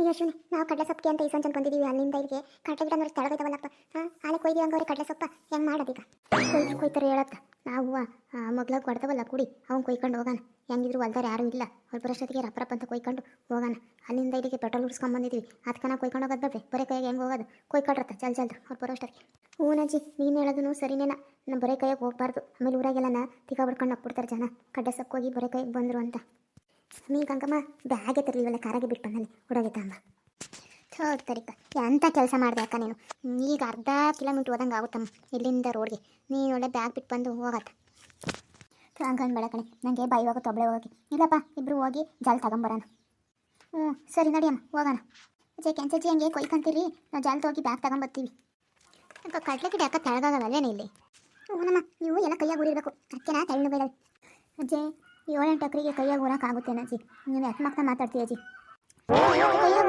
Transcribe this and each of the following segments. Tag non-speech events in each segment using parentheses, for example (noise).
ಅಯ್ಯೋ ನಾವು ಕಡಲೆ ಸೊಪ್ಪಿಗೆ ಅಂತ ಈ ಸಂಜೆ ಬಂದಿದ್ದೀವಿ ಅಲ್ಲಿಂದ ಇಲ್ಲಿಗೆ ಕಡಲೆ ಗಿಡ ನೋಡಿ ತೆಳಗೈತವಲ್ಲಪ್ಪ ಹಾಂ ಆಲೆ ಕೊಯ್ದು ಹಂಗವ್ರೆ ಕಡಲೆ ಸೊಪ್ಪ? ಹೆಂಗೆ ಮಾಡೋದೀಗ? ಕೊಯ್ದು ಕೊಯ್ತಾರೆ ಹೇಳತ್ತ. ನಾವು ಮಗ್ಲಾಗ ಕೊಡ್ತಾವಲ್ಲ ಕುಡಿ, ಅವ್ನು ಕೊಯ್ಕೊಂಡು ಹೋಗೋಣ ಹೆಂಗಿದ್ರು ಹೊಲ್ದಾರ ಯಾರು ಇಲ್ಲ. ಅವ್ರ ಬರೋಷ್ಟೊತ್ತಿಗೆ ರಪ್ಪ ಅಂತ ಕೊಯ್ಕೊಂಡು ಹೋಗೋಣ ಅಲ್ಲಿಂದ ಇಲ್ಲಿಗೆ ಪೆಟ್ರೋಲ್ ಉಡ್ಸ್ಕೊಂಡು ಬಂದಿದ್ವಿ. ಅದಕ್ಕೆ ನಾವು ಕೊಯ್ಕೊಂಡು ಹೋಗೋದು ಬೇಡ್ರಿ ಬರೀ ಕೈಯಾಗ ಹೆಂಗೆ ಹೋಗೋದು? ಕೊಯ್ಕೊಡ್ರತ್ತ ಜಲ್ ಜಲ್ದು ಅವ್ರು ಬರೋಷ್ಟೊತ್ತಿಗೆ. ಅಜ್ಜಿ, ನೀನು ಹೇಳೋದು ಸರಿನೇನ. ನಮ್ಮ ಬರೀ ಕೈಯಾಗ ಹೋಗ್ಬಾರ್ದು. ಆಮೇಲೆ ಊರಾಗೆಲ್ಲ ತಿಕ್ಕ ಬಿಡ್ಕೊಂಡು ಹೋಗ್ಬಿಡ್ತಾರೆ ಜನ. ಕಡ್ಡೆ ಹೋಗಿ ಬರೀ ಕೈಗೆ ಬಂದರು ಅಂತ. ನೀ ಕಂಕಮ್ಮ ಬ್ಯಾಗೆ ತರಲಿವಲ್ಲ ಕಾರಾಗೆ ಬಿಟ್ಟು ಬಂದಲ್ಲಿ ಹುಡುಗಿ ತಮ್ಮ ತರಿಕ ಎಂಥ ಕೆಲಸ ಮಾಡಿದೆ ಅಕ್ಕ ನೀನು? ಈಗ ಅರ್ಧ ಕಿಲೋಮೀಟ್ರ್ ಹೋದಂಗೆ ಆಗುತ್ತಮ್ಮ, ಇಲ್ಲಿಂದ ರೋಡ್ಗೆ. ನೀನು ಒಳ್ಳೆ ಬ್ಯಾಗ್ ಬಿಟ್ಟು ಬಂದು ಹೋಗತ್ತ ಹಂಗಂದು ಬೇಡ ಕಣೆ. ನನಗೆ ಬಾಯಿ ಹೋಗೋ ತೊಬಳೆ ಹೋಗೋಕೆ ಇಲ್ಲಪ್ಪ ಇಬ್ಬರು ಹೋಗಿ ಜಾಲ್ ತಗೊಂಬರೋಣ. ಹ್ಞೂ, ಸರಿ ನಡಿಯಮ್ಮ ಹೋಗೋಣ. ಅಜ್ಜೆ ಕೆಂಚಜ್ಜಿ ಹಂಗೆ ಕೊಯ್ಕೊಂತೀರಿ ನಾವು ಜಾಲ್ ಹೋಗಿ ಬ್ಯಾಗ್ ತಗೊಂಬರ್ತೀವಿ. ಅಕ್ಕ, ಕಡ್ಲೆ ಗಿಡ ಅಕ್ಕ ತೆಳಗಾಗಲ್ಲೇನೆ ಇಲ್ಲಿ? ಹ್ಞೂನಮ್ಮ ನೀವು ಎಲ್ಲ ಗುರಿ ಇರಬೇಕು ನಾ ತಳ್ಳು ಬೇಡ ಅಜ್ಜಿ ಏಳೆಂಟು ಅಕ್ರಿಗೆ ಕೈಯಾಗ ಊರಕ್ಕಾಗುತ್ತೇನೆ ಅಜ್ಜಿ. ಯಾಕೆ ಮಕ್ಕಳ ಮಾತಾಡ್ತೀಯ ಅಜ್ಜಿ? ಕೈಯಾಗ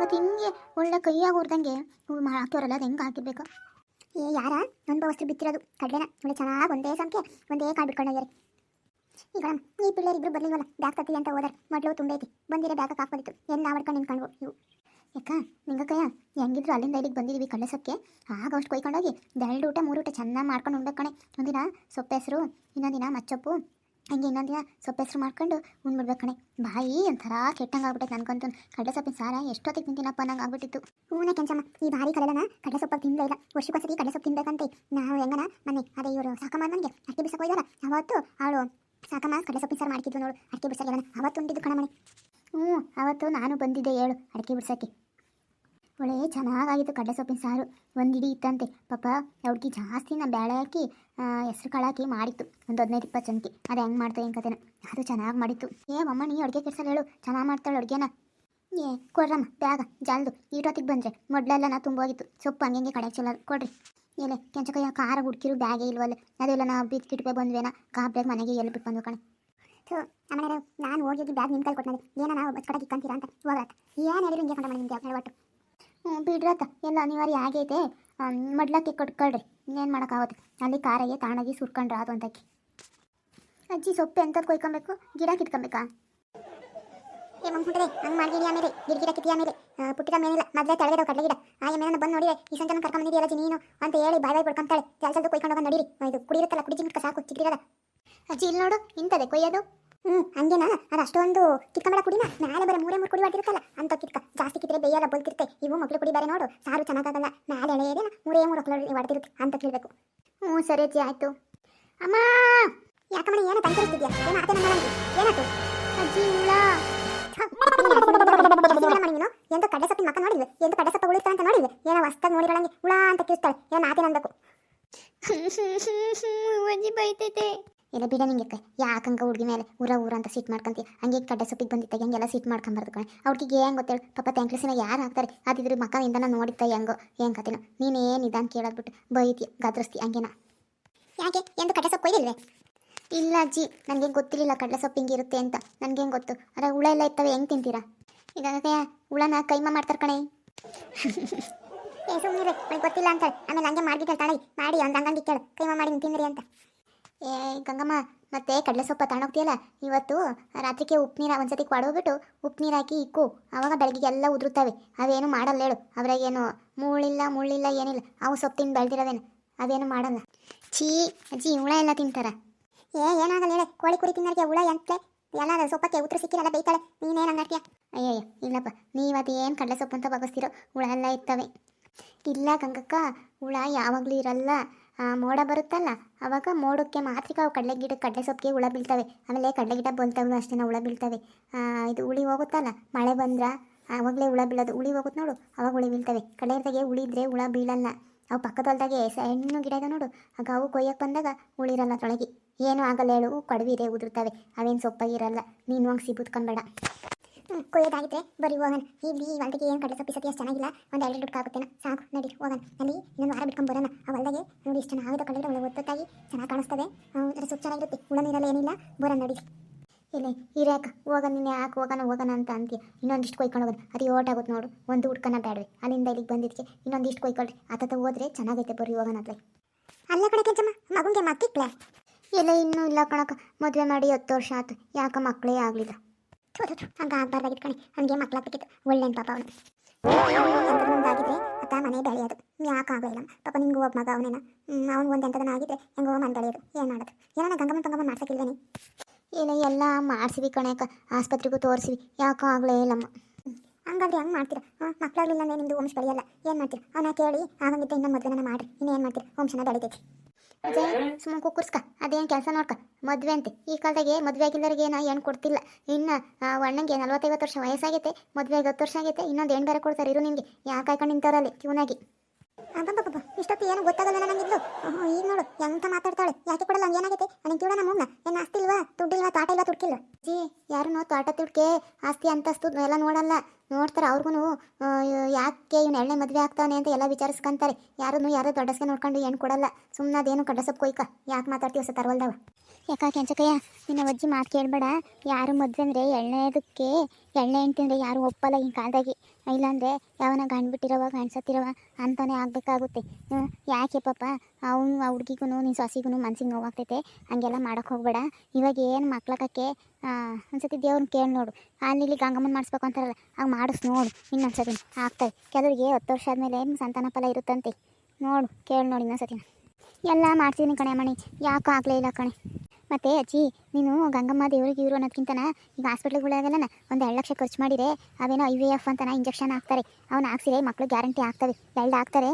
ಮತ್ತು ಹಿಂಗೆ ಒಳ್ಳೆ ಕೈಯಾಗ ಊರ್ದಂಗೆ ಹಾಕ್ತವ್ರಲ್ಲ ಅದು ಹೆಂಗೆ ಹಾಕಿರ್ಬೇಕು? ಏ, ಯಾರ? ಅನುಭವಸ್ತು ಬಿತ್ತಿರೋದು ಕಡ್ಲೆನ. ಒಳ್ಳೆ ಚೆನ್ನಾಗಿ ಒಂದೇ ಸಂಖ್ಯೆ, ಒಂದೇ ಕಾಳು ಬಿಟ್ಕೊಂಡೋಗ್ಯಾರ ಈಗ ಈ ಪಿಳ್ಳೇರು ಇಬ್ರು ಬರ್ಲಿಲ್ವಲ್ಲ, ಬ್ಯಾಗ್ ತತ್ತಿ ಅಂತ ಹೋದ್ರೆ. ಮೊದಲು ತುಂಬೈತಿ. ಬಂದಿರೋ ಬ್ಯಾಗ್ ಹಾಕ್ಬೋದಿತ್ತು ಎಲ್ಲ ಮಾಡ್ಕೊಂಡು ನಿಂತ್ಕೊಂಡು ಇವು. ಯಾಕ? ನಿಂಗಕ್ಕಯ್ಯ, ಹೆಂಗಿದ್ರು ಅಲ್ಲಿಂದ ಇಲ್ಲಿಗೆ ಬಂದಿದ್ದೀವಿ ಕಳ್ಳಸಕ್ಕೆ ಆಗ ಅಷ್ಟು ಕೊಯ್ಕೊಂಡೋಗಿ ಎರಡು ಊಟ, ಮೂರು ಊಟ ಚೆನ್ನಾಗಿ ಮಾಡ್ಕೊಂಡು ಉಣ್ಬೇಕು ಕಣೆ. ಒಂದಿನ ಸೊಪ್ಪೆಸ್ರು, ಇನ್ನೊಂದಿನ ಮಚ್ಚೊಪ್ಪು ಹಂಗೆ ದಿನ ಸೊಪ್ಪು ಹೆಸರು ಮಾಡ್ಕೊಂಡು ಉಣ್ಬಿಡ್ಬೇಕು ಕಣೆ. ಬಾಯಿ ಒಂಥರ ಕೆಟ್ಟಂಗೆ ಆಗ್ಬಿಟ್ಟೈತೆ ನನಗಂತೂ. ಕಡಲೆ ಸೊಪ್ಪಿನ ಸಾರ ಎಷ್ಟೊತ್ತಿಗೆ ತಿಂತೀನಪ್ಪ ನಂಗೆ ಆಗ್ಬಿಟ್ಟಿತ್ತು. ಹೂನೆ ಕೆಂಚಮ್ಮ, ಈ ಬಾರಿ ಕಡಲೆನ ಕಡಲೆ ಸೊಪ್ಪು ತಿನ್ನಲೇ ಇಲ್ಲ. ವರ್ಷಕ್ಕೊಂದ್ಸತಿ ಕಡಲೆ ಸೊಪ್ಪು ತಿನ್ಬೇಕಂತೆ. ನಾವು ಹೆಂಗನ? ಮನೆ ಅದೇ ಇವರು ಸಾಕಮ್ಮ ನನಗೆ ಅಕ್ಕಿ ಬಿಸಕ್ಕೆ ಹೋಯ್ದಲ್ಲ ಅವತ್ತು ಅವಳು ಸಾಕಮ್ಮ ಕಡಲೆ ಸೊಪ್ಪಿನ ಸಾರು ಮಾಡ್ತಿದ್ವು ನೋಡು ಅಡಿಕೆ ಬಿಡ್ಸಕ್ಕೆ ಅವತ್ತು ಉಂಟಿದ್ದು ಕಣ ಮನೆ ಹ್ಞೂ, ಅವತ್ತು ನಾನು ಬಂದಿದ್ದೆ ಹೇಳು ಅಡಿಕೆ ಬಿಡ್ಸಕ್ಕೆ ಒಳ್ಳೆ ಚೆನ್ನಾಗಾಗಿತ್ತು ಕಡಲೆ ಸೊಪ್ಪಿನ ಸಾರು. ಒಂದಿಡಿ ಇತ್ತಂತೆ. ಪಾಪ ಅವ್ರಿಗೆ ಜಾಸ್ತಿ ನಾ ಬೇಳೆ ಹಾಕಿ ಹೆಸ್ರು ಕಾಳು ಹಾಕಿ ಮಾಡಿತ್ತು. ಒಂದು ಹದಿನೈದು ಇಪ್ಪತ್ತು ಜನಕ್ಕೆ. ಅದು ಹೆಂಗೆ ಮಾಡ್ತಾ ಏನು ಕತೆನ? ಅದು ಚೆನ್ನಾಗಿ ಮಾಡಿತ್ತು. ಏ ಅಮ್ಮ ನೀ ಅಡುಗೆ ಕೆಲಸ ಹೇಳು. ಚೆನ್ನಾಗಿ ಮಾಡ್ತಾಳೆ ಅಡುಗೆನ. ಏ ಕೊಡ್ರಮ್ಮ ಬ್ಯಾಗ, ಜಾಲದು, ಈಟೊತ್ತಿಗೆ ಬಂದರೆ ಮೊದಲೆಲ್ಲ ನಾ ತುಂಬೋಗಿತ್ತು. ಸೊಪ್ಪು ಹಂಗೆ ಕಡೆ ಚಲೋ ಕೊಡ್ರಿ. ಎಲೆ, ಕೆಂಚಕಯ್ಯ ಖಾರ ಹುಡ್ಕಿರು, ಬ್ಯಾಗೇ ಇಲ್ವಲ್ಲ. ಅದೆಲ್ಲ ನಾ ಬಿಟ್ಕಿಟ್ಬೇ ಬಂದ್ವೇನ? ಕಾಬ್ರಾಗ ಮನೆಗೆ ಎಲ್ಲಿ ಬಿಟ್ಟು ಬಂದು ಕಣೆ. ಸೊ ಆಮೇಲೆ ನಾನು ಹೋಗಿದ್ದು ಬ್ಯಾಗ್ ನಿಮ್ಮ ಕೈ ಕೊಟ್ಟು ಏನ ನಾವು ಕಡೆ ಇಕ್ಕಂತೀರಾ ಅಂತ ಹೋಗತ್ತ ಏನು ಹೇಳಿದ್ರು ಹಿಂಗೆ ಕಂಡ ಮಾಡಿ ನಿಮ್ಗೆ ಒಟ್ಟು. ಬಿಡ್ರತ್ತ ಎಲ್ಲ ಅನಿವಾರ್ಯ ಆಗೈತೆ. ಮಡ್ಲಕ್ಕೆ ಕೊಟ್ಕೊಳ್ರಿ ಇನ್ನೇನು ಮಾಡೋಕ್ಕಾಗುತ್ತೆ ಅಲ್ಲಿ ಕಾರಾಗೆ ತಾಣಾಗಿ ಸುರ್ಕೊಂಡ್ರೆ ಅದು ಅಂತಕ್ಕೆ ಅಜ್ಜಿ ಸೊಪ್ಪು ಎಂಥದ್ದು ಕೊಯ್ಕೊಬೇಕು? ಗಿಡ ಕಿತ್ಕೊಬೇಕಾ? ಏ ಮಂಗ್ಬಿಟ್ರೆ ಹಂಗೆ ಮಾಡಿದೀನಿ ಆಮೇಲೆ. ಗಿಡ ಗಿಡ ಕಿತ್ತಿ ಆಮೇಲೆ. ಪುಟ್ಟಿದ ಮೇನಿಲ್ಲ ಮೊದಲೇ ತೆಳಗಿದಾವ ಕಡಲೆ ಗಿಡ. ಆ ಎಮ್ಮೆನ ಬಂದು ನೋಡಿದೆ. ಈ ಸಂಜೆ ಕರ್ಕೊಂಡು ಬಂದಿದ್ದೀಯಲ್ಲ ಜಿ ನೀನು? ಅಂತ ಹೇಳಿ ಬಾಯ್ ಬಾಯ್ ಪಡ್ಕೊಂತಾಳೆ ಜಲ್ಸಲ್ದು ಕೊಯ್ಕೊಂಡು ಬಂದು ನಡೀರಿ. ಇದು ಕುಡಿರುತ್ತಲ್ಲ ಕುಡಿ ಸಾಕು ಚಿಕ್ಕಿರದ ಅಜ್ಜಿ, ಇಲ್ಲಿ ನೋಡು. ಇಂಥದೇ ಕೊಯ್ಯೋದು. ಹ್ಞೂ ಹಂಗೇನಾ ಅದು ಅಷ್ಟೊಂದು ಕಿತ್ಕೊಂಬೇಡ ಕುಡಿನ ನಾಳೆ ಬರೀ ಮೂರೇ ಮೂರು ಕುಡಿ ಮಾಡಿರುತ್ತಲ್ಲ ಅಂತ ಕಿತ್ಕ ಜಾಸ್ತಿ ಕಿತ್ತರೆ ಬೇಯಲ್ಲ ಬಲ್ತಿರುತ್ತೆ ಇವು ಮಕ್ಳು ಕುಡಿ ಬೇರೆ ನೋಡು ಸಾರು ಚೆನ್ನಾಗಾಗಲ್ಲ ನಾಳೆ ಎಳೆಯದೇನ ಮೂರೇ ಮೂರು ಮಕ್ಳು ಹೊಡೆದಿರುತ್ತೆ ಅಂತ ಕೇಳಬೇಕು ಹ್ಞೂ ಸರಿ ಅಜ್ಜಿ ಆಯಿತು ಅಮ್ಮ ಯಾಕಮ್ಮ ಏನೋ ತಂಕರಿಸ್ತಿದ್ಯಾ ಏನು ಆತ ನಮ್ಮ ಏನಾಯ್ತು ಅಜ್ಜಿ ಹುಳ ನೀನು ಕಡೆ ಸೊಪ್ಪಿನ ಮಕ್ಕ ನೋಡಿದ್ವಿ ಎಂತ ಕಡೆ ಸೊಪ್ಪ ಉಳಿತಾ ಅಂತ ನೋಡಿದ್ವಿ ಏನೋ ಹೊಸ್ತಾಗಿ ನೋಡಿರಳಂಗೆ ಹುಳ ಅಂತ ಕಿರ್ತಾಳೆ ಏನು ಆತೇನ ಅನ್ಬೇಕು ಅಜ್ಜಿ ಬೈತೈತೆ ಇಲ್ಲ ಬಿಡ ನಿಂಗೆ ಯಾಕಂಗ ಹುಡುಗಿ ಮೇಲೆ ಊರ ಊರ ಅಂತ ಸೀಟ್ ಮಾಡ್ಕೊಂತಿ? ಹಂಗೆ ಕಡ್ಡೆ ಸೊಪ್ಪಿಗೆ ಬಂದಿತ್ತ ಹಂಗೆಲ್ಲ ಸೀಟ್ ಮಾಡ್ಕೊಂಬಾರ್ದು ಕಣೆ ಅವ್ರಿಗೆ ಏನು ಗೊತ್ತೇಳು? ಪಾಪ ತ್ಯಾಂಕ್ಲಿಸಿನ ಯಾರು ಹಾಕ್ತಾರೆ ಅದಿದ್ರ ಮಕ್ಕಳಿಂದ ನಾನು ನೋಡಿತ್ತ ಹೆಂಗೋ ಏನು ಕತೆನೋ. ನೀನೇನು ಇದಾನ್ ಕೇಳೋದ್ಬಿಟ್ಟು ಬೈತಿ, ಗದ್ರಸ್ತಿ, ಹಂಗೇನ? ಯಾಕೆ? ಎಂದು ಕಡ್ಡೆ ಸೊಪ್ಪು ಕೊಯ್ದಿಲ್ವೇ ಇಲ್ಲ ಅಜ್ಜಿ ನನಗೆ ಗೊತ್ತಿರಲಿಲ್ಲ ಕಡಲೆ ಸೊಪ್ಪು ಹಿಂಗಿರುತ್ತೆ ಅಂತ. ನನಗೇನು ಗೊತ್ತು? ಅರೆ ಹುಳ ಎಲ್ಲ ಇರ್ತವೆ, ಹೆಂಗೆ ತಿಂತೀರಾ? ಈಗ ಹುಳನ ಕೈಮ ಮಾಡ್ತಾರೆ ಕಣೆ. (laughs) ಏ ಸುಮ್ಮನೆ ಗೊತ್ತಿಲ್ಲ ಅಂತ ಆಮೇಲೆ ಹಂಗೆ ಮಾಡಿ ಕೇಳ್ತಾಳೆ ಮಾಡಿ ಒಂದು ಹಂಗಂಗೆ ಕೇಳು. ಕೈಮ ಮಾಡಿ ತಿನ್ರಿ ಅಂತ. ಏ, ಗಂಗಮ್ಮ, ಮತ್ತೆ ಕಡಲೆ ಸೊಪ್ಪ ತಗೊಂಡೋಗ್ತೀಯಲ್ಲ? ಇವತ್ತು ರಾತ್ರಿಗೆ ಉಪ್ಪು ನೀರು ಒಂದ್ಸತಿ ಕೊಡೋಗ್ಬಿಟ್ಟು ಉಪ್ಪು ನೀರು ಹಾಕಿ ಇಕ್ಕು. ಅವಾಗ ಬೆಳಗ್ಗೆ ಎಲ್ಲ ಉದುರುತ್ತವೆ. ಅವೇನು ಮಾಡಲ್ಲ ಹೇಳು. ಅವರಾಗೇನು ಮುಳ್ಳಿಲ್ಲ ಮುಳ್ಳಿಲ್ಲ, ಏನಿಲ್ಲ. ಅವು ಸೊಪ್ಪು ತಿಂದು ಬೆಳೆದಿರೋವೇನು? ಅದೇನು ಮಾಡಲ್ಲ. ಛೀ, ಅಜ್ಜಿ, ಹುಳ ಎಲ್ಲ ತಿಂತಾರ. ಏ, ಏನಾಗಲ್ಲ ಹೇಳಿ. ಕೋಳಿ ಕುರಿ ತಿನ್ನೋರಿಗೆ ಹುಳ ಎಂತೆ ಎಲ್ಲ ಸೊಪ್ಪಕ್ಕೆ ಉತ್ತರ ಸಿಕ್ಕಿರಲ್ಲ ಬೈತಾಳೆ ನೀನೇನು ಹಂಗಾಡ್ತೀಯ ಅಯ್ಯಯ್ಯ, ಇಲ್ಲಪ್ಪ. ಏನು ಕಡಲೆ ಸೊಪ್ಪು ಅಂತ ಬಗಸ್ತಿರೋ ಹುಳ ಎಲ್ಲ ಇರ್ತವೆ. ಇಲ್ಲ ಗಂಗಕ್ಕ, ಹುಳ ಯಾವಾಗಲೂ ಇರಲ್ಲ. ಮೋಡ ಬರುತ್ತಲ್ಲ, ಅವಾಗ ಮೋಡಕ್ಕೆ ಮಾತ್ರ ಅವು ಕಡಲೆ ಗಿಡ, ಕಡಲೆ ಸೊಪ್ಪಿಗೆ ಹುಳ ಬೀಳ್ತವೆ. ಆಮೇಲೆ ಕಡಲೆ ಗಿಡ ಬಂತವು ಅಷ್ಟೇನ ಹುಳ ಬೀಳ್ತವೆ. ಇದು ಉಳಿ ಹೋಗುತ್ತಲ್ಲ, ಮಳೆ ಬಂದ್ರೆ ಆವಾಗಲೇ ಹುಳ ಬೀಳೋದು ಉಳಿ ಹೋಗುತ್ತೆ ನೋಡು, ಅವಾಗ ಹುಳಿ ಬೀಳ್ತವೆ. ಕಡಲೆ ಗಿಡದಾಗೆ ಉಳಿದ್ರೆ ಹುಳ ಬೀಳಲ್ಲ. ಅವು ಪಕ್ಕದ ಹೆಣ್ಣು ಗಿಡ ಇದೆ ನೋಡು, ಆಗ ಅವು ಕೊಯ್ಯಕ್ಕೆ ಬಂದಾಗ ಉಳಿರಲ್ಲ ತೊಳಗಿ. ಏನೂ ಆಗಲ್ಲ ಹೇಳು ಕಡವಿರೆ ಉದುರ್ತವೆ, ಅವೇನು ಸೊಪ್ಪಾಗಿರಲ್ಲ, ನೀನು ಹಂಗೆ ಸಿಬುತ್ಕೊಂಬೇಡ ಕೊಯ್ಯೋದಾಗಿದ್ರೆ ಬರೀ ಹೋಗೋಣ. ಇಲ್ಲಿ ಈ ಹೊಲ್ದಾಗೆ ಏನು ಕಡಲೆ ಸೊಪ್ಪಿ ಸತಿ ಅಷ್ಟು ಚೆನ್ನಾಗಿಲ್ಲ. ಒಂದು ಎರಡು ದುಡ್ಡು ಆಗುತ್ತೇನೋ ಸಾಕು ನಡಿ ಹೋಗೋಣ. ಅಲ್ಲಿ ಇನ್ನೊಂದು ವಾರ ಬಿಟ್ಕೊಂಡು ಬರೋಣ. ಆ ಹೊಲ್ದಾಗೆ ನೋಡಿ ಇಷ್ಟು ಚೆನ್ನಾಗಿ ಕಡಲೆ ಒಳ್ಳೆ ಒತ್ತೊತ್ತಾಗಿ ಚೆನ್ನಾಗಿ ಕಾಣಿಸ್ತದೆ. ಅದರ ಸೊಪ್ಪು ಚೆನ್ನಾಗಿರುತ್ತೆ. ಹುಳ ನೀರಲ್ಲ ಏನಿಲ್ಲ. ಬರೋಣ ನಡಿ. ಇಲ್ಲ ಇರಾಕ ಹೋಗೋಣ ನೀನು ಯಾಕೆ ಹೋಗೋಣ ಹೋಗೋಣ ಅಂತ ಅಂತೀಯ ಇನ್ನೊಂದಿಷ್ಟು ಕೊಯ್ಕೊಂಡು ಹೋಗೋದು. ಅದು ಓಟಾಗುತ್ತೆ ನೋಡು. ಒಂದು ಹುಡ್ಕನ ಬೇಡವೆ ಅಲ್ಲಿಂದ ಇಲ್ಲಿಗೆ ಬಂದಿದ್ದಕ್ಕೆ ಇನ್ನೊಂದಿಷ್ಟು ಕೊಯ್ಕೊಳ್ರಿ. ಆತತ ಹೋದ್ರೆ ಚೆನ್ನಾಗೈತೆ ಬರೀ ಹೋಗೋಣ ಅತ್ಲೆ ಅಲ್ಲ ಕಡೆ ಕೆಜಮ್ಮ ಮಗುಂಗೆ ಮಕ್ಕಿಕ್ಲೆ? ಇಲ್ಲ ಇನ್ನೂ ಇಲ್ಲ ಕಣಕ ಮದುವೆ ಮಾಡಿ ಹತ್ತು ವರ್ಷ ಆಯ್ತು ಯಾಕೆ ಮಕ್ಕಳೇ ಆಗಲಿಲ್ಲ. ಹಂಗ ಆಗ್ಬಾರ್ದಾಗಿತ್ತು ಕಣೆ. ಹಂಗೆ ಮಕ್ಳಾಗ್ಬೇಕಿತ್ತು ಒಳ್ಳೆ ಪಾಪ ಅವನು ಮುಂದಾಗಿದ್ರೆ ಅತ್ತ ಮನೆ ಬೆಳೆಯೋದು. ಯಾಕೆ ಆಗಲಿಲ್ಲ ಪಾಪ ನಿಂಗೂ ಒಬ್ಬ ಮಗ ಅವನೇನ. ಅವ್ನು ಒಂದು ಎಂಥದನ್ನ ಆಗಿದ್ರೆ ಹೆಂಗೋ ಮನೆ ಬೆಳೆಯೋದು. ಏನು ಮಾಡೋದು? ಏನಾನ ಗಂಗಮ್ಮನ ಪಂಗಮ್ಮ ಮಾಡ್ಸಕ್ಕಿಲ್ವೇನೆ? ಇಲ್ಲ ಎಲ್ಲ ಮಾಡಿಸಿವಿ ಕಣಕ ಆಸ್ಪತ್ರೆಗೂ ತೋರಿಸಿವಿ. ಯಾಕೋ ಆಗಲೇ ಇಲ್ಲಮ್ಮ. ಹಂಗಾದ್ರೆ ಹೆಂಗೆ ಮಾಡ್ತೀರಾ? ಹಾಂ ಮಕ್ಕಳಾಗಲಿಲ್ಲ ಅಂದ್ರೆ ನಿಮ್ಮದು ವಂಶ ಬೆಳೆಯಲ್ಲ. ಏನು ಮಾಡ್ತೀರಾ? ಅವನ ಕೇಳಿ ಆಗಂಗಿದ್ದ ಇನ್ನೊಂದು ಮದುವೆನ ಮಾಡ್ರಿ. ಇನ್ನೇನು ಮಾಡ್ತೀರಾ? ವಂಶನ ಬೆಳಿತೈತಿ. ಅದೇ ಸುಮ್ಮ ಕುಕ್ಕರ್ಸ್ಕ, ಅದೇನು ಕೆಲಸ ನೋಡ್ಕ, ಮದುವೆ ಅಂತೆ. ಈ ಕಾಲದಾಗೆ ಮದುವೆ ಆಗಿಲ್ಲರಿಗೆ ನಾ ಏನು ಕೊಡ್ತಿಲ್ಲ. ಇನ್ನು ಅಣ್ಣಂಗೆ ನಲ್ವತ್ತೈವತ್ತು ವರ್ಷ ವಯಸ್ಸಾಗೈತೆ, ಮದುವೆ ಐವತ್ತು ವರ್ಷ ಆಗೈತೆ, ಇನ್ನೊಂದು ಏನು ಬೇರೆ ಕೊಡ್ತಾರೆ ಇರು ನಿಮಗೆ ಯಾಕೆ ಕಾಯ್ಕೊಂಡು ನಿಂತವ್ರಲ್ಲಿ ಕ್ಯೂನಾಗಿ ಅಬ್ಬಬ್ಬಬ್ಬ, ಇಷ್ಟೊತ್ತು ಏನು ಗೊತ್ತಾಗಲ್ಲ ನನಗಿದ್ಲು ಈಗ ನೋಡು, ಎಂತ ಮಾತಾಡ್ತಾಳೆ, ಯಾಕೆ ಕೊಡಲ್ಲ, ಹಂಗೆ ಏನಾಗೈತೆ? ನನಗೆ ಕ್ಯೂಡ ನಮ್ಮ ಏನು ಆಸ್ತಿ ಇಲ್ವಾ, ದುಡ್ಡಿಲ್ವಾ, ತಾಟ ಇಲ್ವಾ ತುಡ್ಕಿಲ್ಲ ಜಿ ಯಾರು ನೋ ತೋಟ ತುಡ್ಕೆ, ಆಸ್ತಿ, ಅಂತಸ್ತು, ಎಲ್ಲ ನೋಡಲ್ಲ. ನೋಡ್ತಾರೆ ಅವ್ರಿಗೂ ಯಾಕೆ ಇವ್ನು ಎಣ್ಣೆ ಮದುವೆ ಆಗ್ತಾನೆ ಅಂತ ಎಲ್ಲ ವಿಚಾರಿಸ್ಕೊಂತಾರೆ. ಯಾರನ್ನು ಯಾರು ದೊಡ್ಡಸ್ಗೆ ನೋಡ್ಕೊಂಡು ಏನು ಕೊಡಲ್ಲ. ಸುಮ್ಮನೆ ಅದೇನು ಕಡ್ಡಸಪ್ ಕೊಯ್ಕ. ಯಾಕೆ ಮಾತಾಡ್ತೀವಿ ಹೊಸ ತರವಲ್ದವ? ಯಾಕ ಕೆಂಚಕಯ್ಯ, ನಿನ್ನ ಅಜ್ಜಿ ಮಾತು ಕೇಳಬೇಡ. ಯಾರು ಮದುವೆ ಅಂದರೆ ಎಳ್ಳೆದಕ್ಕೆ ಎಣ್ಣೆ ಹೆಂಡ್ತಿಂದ್ರೆ ಯಾರು ಒಪ್ಪಲ್ಲ ಈ ಕಾಲದಾಗೆ. ಇಲ್ಲಾಂದರೆ ಯಾವನ ಗಂಡ್ಬಿಟ್ಟಿರವ ಗಂಡ್ಸತ್ತಿರವ ಅಂತಾನೆ ಆಗಬೇಕಾಗುತ್ತೆ. ಯಾಕೆ ಪಾಪ? ಅವನು, ಆ ಹುಡುಗಿಗೂ ನಿನ್ನ ಸೊಸಿಗೂ ಮನ್ಸಿಗೆ ನೋವಾಗ್ತೈತೆ. ಹಂಗೆಲ್ಲ ಮಾಡೋಕೆ ಹೋಗ್ಬೇಡ. ಇವಾಗ ಏನು ಮಕ್ಳಕ್ಕೆ ಒಂದ್ಸತಿ ದೇವ್ರನ್ನ ಕೇಳಿ ನೋಡು. ಅಲ್ಲಿ ಗಂಗಮ್ಮನ ಮಾಡಿಸ್ಬೇಕು ಅಂತಾರಲ್ಲ, ಆಗ ಮಾಡಿಸ್ ನೋಡು ಇನ್ನೊಂದ್ಸತಿ ಆಗ್ತದೆ. ಕೆಲವರಿಗೆ ಹತ್ತು ವರ್ಷ ಆದಮೇಲೆ ಸಂತಾನ ಫಲ ಇರುತ್ತಂತೆ? ನೋಡು, ಕೇಳಿ ನೋಡಿ ಇನ್ನೊಂದ್ಸತಿ ಎಲ್ಲ ಮಾಡ್ತೀನಿ ಕಣೆ ಮಣಿ ಯಾಕೋ ಆಗಲೇ ಇಲ್ಲ ಕಣೆ. ಮತ್ತೆ ಅಜ್ಜಿ, ನೀನು ಗಂಗಮ್ಮ ದೇವ್ರಿಗೆ ಇವರು ಅನ್ನೋದಕ್ಕಿಂತನ ಈಗ ಹಾಸ್ಪಿಟ್ಲ್ಗಳಾಗೆಲ್ಲ ಒಂದು ಎರಡು ಲಕ್ಷ ಖರ್ಚು ಮಾಡಿದರೆ ಅವೇನೋ ಐ ವಿ ಎಫ್ ಅಂತನ ಇಂಜೆಕ್ಷನ್ ಹಾಕ್ತಾರೆ. ಅವ್ನು ಹಾಕ್ಸಿದ್ರೆ ಮಕ್ಳು ಗ್ಯಾರಂಟಿ ಆಗ್ತವೆ. ಎರಡು ಹಾಕ್ತಾರೆ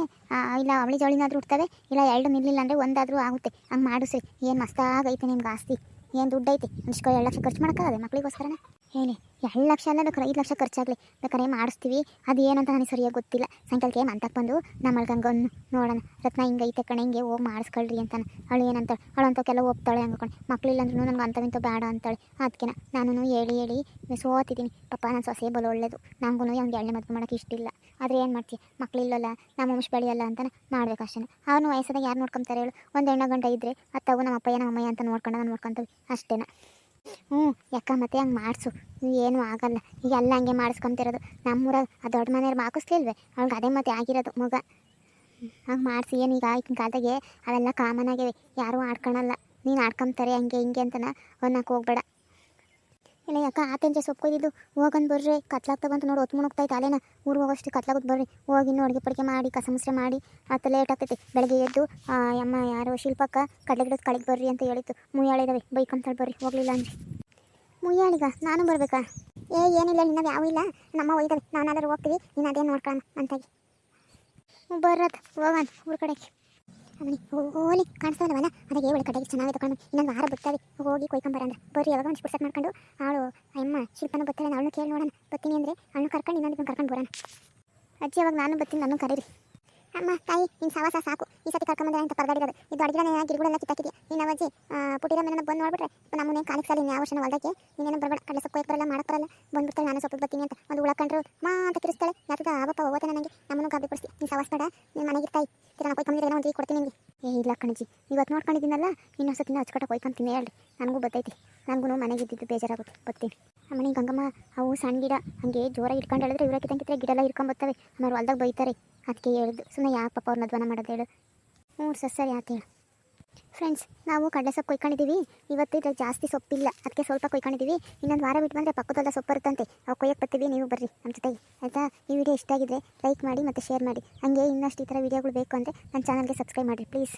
ಇಲ್ಲ ಅವಳಿ ಜೋಳಿನಾದರೂ ಹುಡ್ತವೆ, ಇಲ್ಲ ಎರಡು ನಿಲ್ಲಿಲ್ಲ ಅಂದರೆ ಒಂದಾದರೂ ಆಗುತ್ತೆ. ಹಂಗೆ ಮಾಡಿಸ್ರಿ. ಏನು ಮಸ್ತಾಗೈತೆ ನಿಮ್ಗೆ ಆಸ್ತಿ. ಏನು ದುಡ್ಡು ಐತೆ ಒಂದಿಷ್ಟು ಎರಡು ಲಕ್ಷ ಖರ್ಚು ಮಾಡೋಕ್ಕಾಗದೆ ಮಕ್ಕಳಿಗೋಸ್ಕರನೇ ಹೇಳಿ. ಎರಡು ಲಕ್ಷ ಅಲ್ಲ ಬೇಕಾರೆ, ಐದು ಲಕ್ಷ ಖರ್ಚಾಗಲಿ ಬೇಕಾರೆ ಮಾಡಿಸ್ತೀವಿ? ಅದು ಏನಂತ ನನಗೆ ಸರಿಯಾಗಿ ಗೊತ್ತಿಲ್ಲ. ಸಾಯಂಕಾಲಕ್ಕೆ ಅಂತಕ್ಕೆ ಬಂದು ನಮ್ಮ ಗಂಗನ್ನು ನೋಡೋಣ, ರತ್ನ ಹಿಂಗೈತೆ ಕಣೆ, ಹಿಂಗೆ ಹೋಗಿ ಮಾಡಿಸ್ಕೊಳ್ರಿ ಅಂತಾನೆ. ಅವಳು ಏನಂತಾಳೆ? ಅವಳು ಅಂತಕ್ಕೆಲ್ಲ ಹೋಗ್ತಾಳೆ ಹಂಗೆ ಕಣೆ. ಮಕ್ಳಿಲ್ಲ ಅಂದ್ರೂ ನನಗೆ ಅಂಥವಿಂತ ಬೇಡ ಅಂತಾಳೆ. ಅದಕ್ಕೆ ನಾನು ಹೇಳಿ ಹೇಳಿ ಸೋತಿದ್ದೀನಿ. ಪಪ್ಪ ನನ್ನ ಸೊಸೆ ಬಲು ಒಳ್ಳೇದು. ನನಗೂ ಅವ್ನಿಗೆ ಎಣ್ಣೆ ಮದುವೆ ಮಾಡೋಕ್ಕೆ ಇಷ್ಟ ಇಲ್ಲ. ಆದರೆ ಏನು ಮಾಡ್ತೀವಿ ಮಕ್ಳಿಲ್ಲಲ್ಲ, ನಮ್ಮ ವಂಶ ಬೆಳೆಯಲ್ಲ ಅಂತಾನೆ ಮಾಡಬೇಕು ಅಷ್ಟೇ ಅವನು ವಯಸ್ಸದಾಗ ಯಾರು ನೋಡ್ಕೊಂತಾರೆ ಹೇಳು? ಒಂದು ಹೆಣ್ಣು ಗಂಟೆ ಇದ್ದರೆ ಅತ್ತವು ನಮ್ಮ ಅಪ್ಪಯ್ಯ, ನಮ್ಮ ಅಮ್ಮಯ್ಯ ಅಂತ ನೋಡ್ಕೊಂಡು ನಾನು ನೋಡ್ಕೊಂತೀವಿ ಅಷ್ಟೇನ. ಹ್ಞೂ, ಯಾಕ ಮತ್ತೆ ಹಂಗೆ ಮಾಡಿಸು? ಏನೂ ಆಗಲ್ಲ. ಈಗ ಎಲ್ಲ ಹಂಗೆ ಮಾಡಿಸ್ಕೊಂತಿರೋದು. ನಮ್ಮೂರಾಗ ಆ ದೊಡ್ಡ ಮನೆಯವ್ರು ಹಾಕಿಸ್ಲಿಲ್ವೇ ಅವ್ಳಿಗೆ ಅದೇ ಮತ್ತೆ ಆಗಿರೋದು ಮಗ. ಹಂಗೆ ಮಾಡಿಸಿ, ಏನು ಈಗ ಈಗಿನ ಕಾಲದಾಗೆ ಅವೆಲ್ಲ ಕಾಮನ್ ಆಗಿವೆ. ಯಾರೂ ಆಡ್ಕೊಳಲ್ಲ. ನೀನು ಆಡ್ಕೊಂತಾರೆ ಹಂಗೆ ಹಿಂಗೆ ಅಂತನ. ಅವ್ನಕ್ಕೆ ಹೋಗ್ಬೇಡ. ಇಲ್ಲ ಯಾಕ ಆತಂಜೆ ಸೊಪ್ಪು ಕೊಯ್ದಿದ್ದು? ಹೋಗಂದು ಬರ್ರಿ ಕತ್ಲಾಗ್ತಾ ಬಂತು ನೋಡಿ ಹೊತ್ತು ಮುಣಗ್ತೈತೆ ಅಲ್ಲೇನ? ಊರು ಹೋಗೋಷ್ಟು ಕತ್ಲಾಗುತ್ತೆ ಬರ್ರಿ. ಹೋಗಿ ಇನ್ನು ಅಡುಗೆ ಪಡಿಗೆ ಮಾಡಿ ಕಸ ಮಾಡಿ, ಆತ ಲೇಟ್ ಆಗ್ತೈತಿ. ಬೆಳಗ್ಗೆ ಎದ್ದು ಅಮ್ಮ ಯಾರೋ ಶಿಲ್ಪಕ್ಕ ಕಡಲೆ ಗಿಡದ ಕಳಿಗೆ ಬರ್ರಿ ಅಂತ ಹೇಳಿತ್ತು. ಮುಯ್ಯಾಳಿದಾವೆ ಬೈಕಂತಾಳೆ ಬರ್ರಿ, ಹೋಗಲಿಲ್ಲ ಅಂದ್ರೆ. ಮುಯ್ಯಾಳಿಗ, ನಾನು ಬರ್ಬೇಕಾ? ಏ, ಏನಿಲ್ಲ, ನಿನ್ನ ಯಾವ ಇಲ್ಲ. ನಮ್ಮ ಒಯ್ದವೆ ನಾನಾದರೂ ಹೋಗ್ತೀವಿ ನೀನು ಅದೇನು ನೋಡ್ಕೊಳ್ಳೋಣ ಅಂತಾಗಿ. ಬರತ್ ಹೋಗೋಣ ಊರ ಕಡೆಗೆ. ಅವನಿ ಓಲಿ ಕಾಣಿಸ್ತಾವಲ್ಲ ಅದಕ್ಕೆ ಒಳ್ಳೆ ಕಡೆಗೆ ಚೆನ್ನಾಗಿ ತಗೊಂಡು ಇನ್ನೊಂದು ವಾರ ಬರ್ತವೆ ಹೋಗಿ ಕೊಯ್ಕೊಂಬರಂದ ಬರ್ರಿ, ಯಾವಾಗ ಒಂದು ಪುಸ್ತಕ ಮಾಡ್ಕೊಂಡು ಅವಳು ಅಮ್ಮ ಶಿಲ್ಪನ ಬರ್ತಾಳೆ ಅವಳನ್ನು ಕೇಳಿ ನೋಡೋಣ. ಬರ್ತೀನಿ ಅಂದರೆ ಅವಳು ಕರ್ಕೊಂಡು ಇನ್ನೊಂದು ಕರ್ಕೊಂಡು ಬರೋಣ. ಅಜ್ಜಿ ಅವಾಗ ನಾನು ಬರ್ತೀನಿ, ನಾನು ಕರೀರಿ. ಅಮ್ಮ, ತಾಯಿ ನಿನ್ನ ಸವಾಸ ಸಾಕು. ಈ ಸತಿ ಕರ್ಕೊಂಬಂದ್ರೆ ಅಂತ ಪರದಾಡಿರೋದು ಇದು ಅಡಿಗೆ ಗಿಡಗಳೆಲ್ಲ ಕಿತ್ತಾಕಿದ್ಯಾ? ನಿನ್ನ ಅಜ್ಜಿ ಪುಟಿರ ಮೇಲೆ ಬಂದು ನೋಡ್ಬಿಟ್ರೆ ನಮ್ಮನೆ ಕಾಲಿಗೆ ಸಾಲಿ ಯಾವ ವರ್ಷನ ಹೊಲ್ದಕ್ಕೆ ನೀನೇನು ಬರಬೇಡ. ಕಡಲೆ ಸೊಪ್ಪು ಬರಲ್ಲ ಮಾಡಕ್ಕೆ ಬರಲ್ಲ. ಬಂದ್ಬಿಡ್ತಾಳೆ, ನಾನು ಸೊಪ್ಪು ಬರ್ತೀನಿ ಅಂತ. ಒಂದು ಉಳ್ಕೊಂಡ್ರು ಮಾ ಅಂತ ಕಿರಿಸ್ತಾಳೆ. ಯಾತದ ಆವಪ್ಪ ಹೋಗೋತೆ ನನಗೆ ನಮ್ಮನ್ನು ಗಾಬಿ ಪಡಿಸ್ತಿ. ನೀನು ಸವಾಸ ಬೇಡ. ನೀನು ಮನೆಗೆ ತಾಯಿ. ತಿರ್ಗಾ ಕೊಯ್ಕೊಂಬಂದ್ರೆ ಏನೋ ಒಂದು ಕೊಡ್ತೀನಿ ನಿಮಗೆ ಏ, ಇಲ್ಲ ಕಣಜಿ. ಇವತ್ತು ನೋಡ್ಕೊಂಡಿದ್ದೀನಲ್ಲ ಇನ್ನೊಂದ್ಸತಿನ ಹಚ್ಕಟ್ಟ ಹೋಯ್ಕೊಂತೀನಿ ಹೇಳ್ರಿ. ನನಗೂ ಬತ್ತೈತಿ ನನಗೂ ಮನೆಗೆ ಇದ್ದಿದ್ದು ಬೇಜಾರಾಗುತ್ತೆ. ಬರ್ತೀನಿ. ಅಮ್ಮನಿ ಗಂಗಮ್ಮ, ಅವು ಸಣ್ಣ ಗಿಡ, ಹಂಗೆ ಜೋರಾಗಿ ಇಟ್ಕೊಂಡು ಹೇಳಿದ್ರೆ ಇವರಕ್ಕೆ ತಂಕಿದ್ರೆ ಗಿಡ ಎಲ್ಲ ಇಟ್ಕೊಂಡು ಬರ್ತವೆ. ಆಮೇಲೆ ಹೊಲ್ದಾಗ ಬೈತಾರೆ. ಅದಕ್ಕೆ ಹೇಳಿದ್ದು ಸುಮ್ಮನೆ ಯಾಕೆ ಪಾಪ ಅವ್ರ ಮದ್ವನ ಮಾಡೋದು ಹೇಳು. ಹ್ಞೂ ಸರ್, ಸರಿ ಹೇಳು. ಫ್ರೆಂಡ್ಸ್ ನಾವು ಕಡಲೆ ಸೊಪ್ಪು ಕೊಯ್ಕೊಂಡಿದ್ದೀವಿ. ಇವತ್ತು ಇದ್ರಾಗ ಜಾಸ್ತಿ ಸೊಪ್ಪಿಲ್ಲ. ಅದಕ್ಕೆ ಸ್ವಲ್ಪ ಕೊಯ್ಕೊಂಡಿದ್ದೀವಿ. ಇನ್ನೊಂದು ವಾರ ಬಿಟ್ಟು ಬಂದರೆ ಪಕ್ಕದಲ್ಲ ಸೊಪ್ಪು ಬರುತ್ತಂತೆ. ಅವು ಕೊಯ್ಯಕ್ಕೆ ಬರ್ತೀವಿ, ನೀವು ಬರ್ರಿ ನಮ್ಮ ಜೊತೆಗೆ. ಆಯಿತಾ? ಈ ವಿಡಿಯೋ ಇಷ್ಟ ಆಗಿದ್ರೆ ಲೈಕ್ ಮಾಡಿ ಮತ್ತು ಶೇರ್ ಮಾಡಿ. ಹಾಗೆ ಇನ್ನಷ್ಟು ಈ ಥರ ವಿಡಿಯೋಗಳು ಬೇಕು ಅಂದರೆ ನನ್ನ ಚಾನಲ್ಗೆ ಸಬ್ಸ್ಕ್ರೈಬ್ ಮಾಡಿರಿ ಪ್ಲೀಸ್